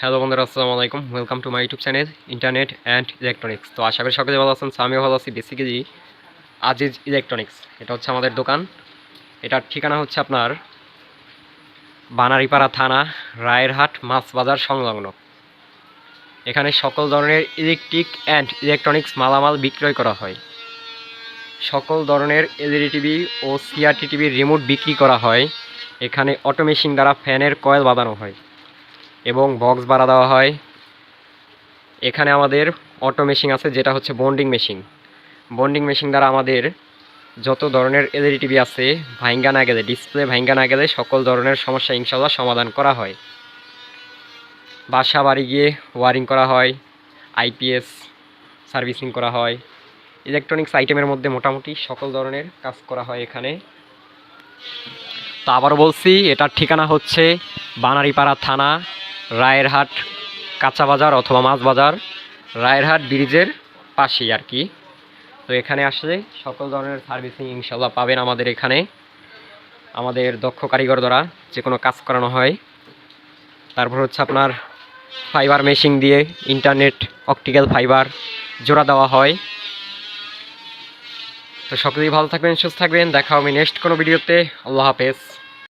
Hello বন্ধুরা, আসসালামু আলাইকুম। Welcome to my YouTube channel internet and electronics তো আশা করি সকলে ভালো আছেন, আমিও ভালো আছি। বেসিক্যালি আজিজ ইলেকট্রনিক্স এটা হচ্ছে আমাদের দোকান। এটার ঠিকানা হচ্ছে আপনার বানারীপাড়া থানা, রায়েরহাট মাছ বাজার সংলগ্ন। এখানে সকল ধরনের ইলেকট্রিক অ্যান্ড ইলেকট্রনিক্স মালামাল বিক্রয় করা হয়। সকল ধরনের এলইডি টিভি ও সিআরটি টিভির রিমোট বিক্রি করা হয়। এখানে অটোমেশিন দ্বারা ফ্যানের কয়েল বাঁধানো হয়। এবং বক্স ভাড়া দেওয়া হয়। এখানে আমাদের অটো মেশিন আছে, যেটা হচ্ছে বন্ডিং মেশিন বন্ডিং মেশিন দ্বারা আমাদের যত ধরনের এলইডি টিভি আছে ভাইঙ্গা না গেলে ডিসপ্লে ভাইঙ্গা না গেলে সকল ধরনের সমস্যা ইনশাল্লাহ সমাধান করা হয়। বাসা বাড়ি গিয়ে ওয়ারিং করা হয় আইপিএস সার্ভিসিং করা হয় ইলেকট্রনিক্স আইটেমের মধ্যে মোটামুটি সকল ধরনের কাজ করা হয় এখানে। তো আবারও বলছি, এটার ঠিকানা হচ্ছে বানারীপাড়া থানা রায়েরহাট কাঁচা বাজার অথবা মাছ বাজার, রায়েরহাট ব্রিজের পাশেই আর কি। তো এখানে আসলে সকল ধরনের সার্ভিসিং ইনশাল্লাহ পাবেন আমাদের এখানে। আমাদের দক্ষ কারিগর দ্বারা যে কোনো কাজ করানো হয়। তারপর হচ্ছে আপনার ফাইবার মেশিং দিয়ে ইন্টারনেট, অপটিক্যাল ফাইবার জোড়া দেওয়া হয়। তো সকলেই ভালো থাকবেন, সুস্থ থাকবেন। দেখা হবে নেক্সট কোনো ভিডিওতে। আল্লাহ হাফেজ।